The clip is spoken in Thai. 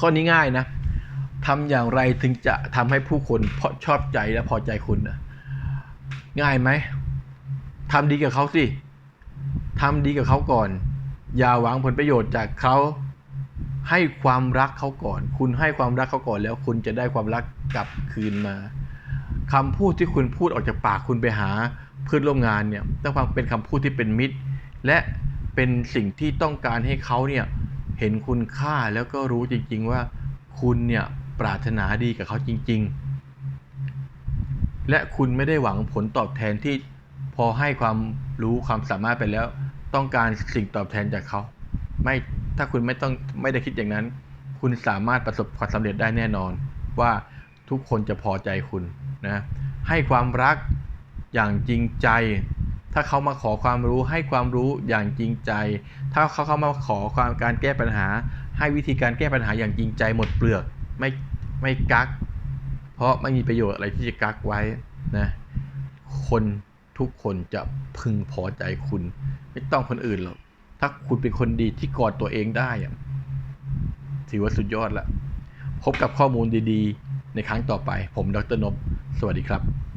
ข้อนี้ง่ายนะทำอย่างไรถึงจะทำให้ผู้คนพอชอบใจและพอใจคุณนะง่ายไหมทำดีกับเขาสิทำดีกับเขาก่อน อย่าหวังผลประโยชน์จากเขาให้ความรักเขาก่อน คุณให้ความรักเขาก่อนแล้วคุณจะได้ความรักกลับคืนมาคำพูดที่คุณพูดออกจากปากคุณไปหาเพื่อนร่วมงานเนี่ยต้องฟังเป็นคำพูดที่เป็นมิตร และเป็นสิ่งที่ต้องการให้เขาเนี่ย เห็นคุณค่าแล้วก็รู้จริงๆว่าคุณเนี่ยปรารถนาดีกับเขาจริง ๆ และคุณไม่ได้หวังผลตอบแทนที่พอให้ความรู้ความสามารถไปแล้ว ต้องการสิ่งตอบแทนจากเขา ไม่ถ้าคุณไม่ต้องไม่ได้คิดอย่างนั้น คุณสามารถประสบความสำเร็จได้แน่นอน ว่าทุกคนจะพอใจคุณนะให้ความรักอย่างจริงใจ ถ้าเขามาขอความรู้ให้ความรู้อย่างจริงใจ ถ้าเขาเข้ามาขอความการแก้ปัญหา ให้วิธีการแก้ปัญหาอย่างจริงใจหมดเปลือก ไม่ไม่กัก เพราะไม่มีประโยชน์อะไรที่จะกักไว้นะ คนทุกคนจะพึงพอใจคุณ ไม่ต้องคนอื่นหรอก ถ้าคุณเป็นคนดีที่กอดตัวเองได้ถือว่าสุดยอดละ พบกับข้อมูลดีๆ ในครั้งต่อไป ผมดรนพสวัสดีครับ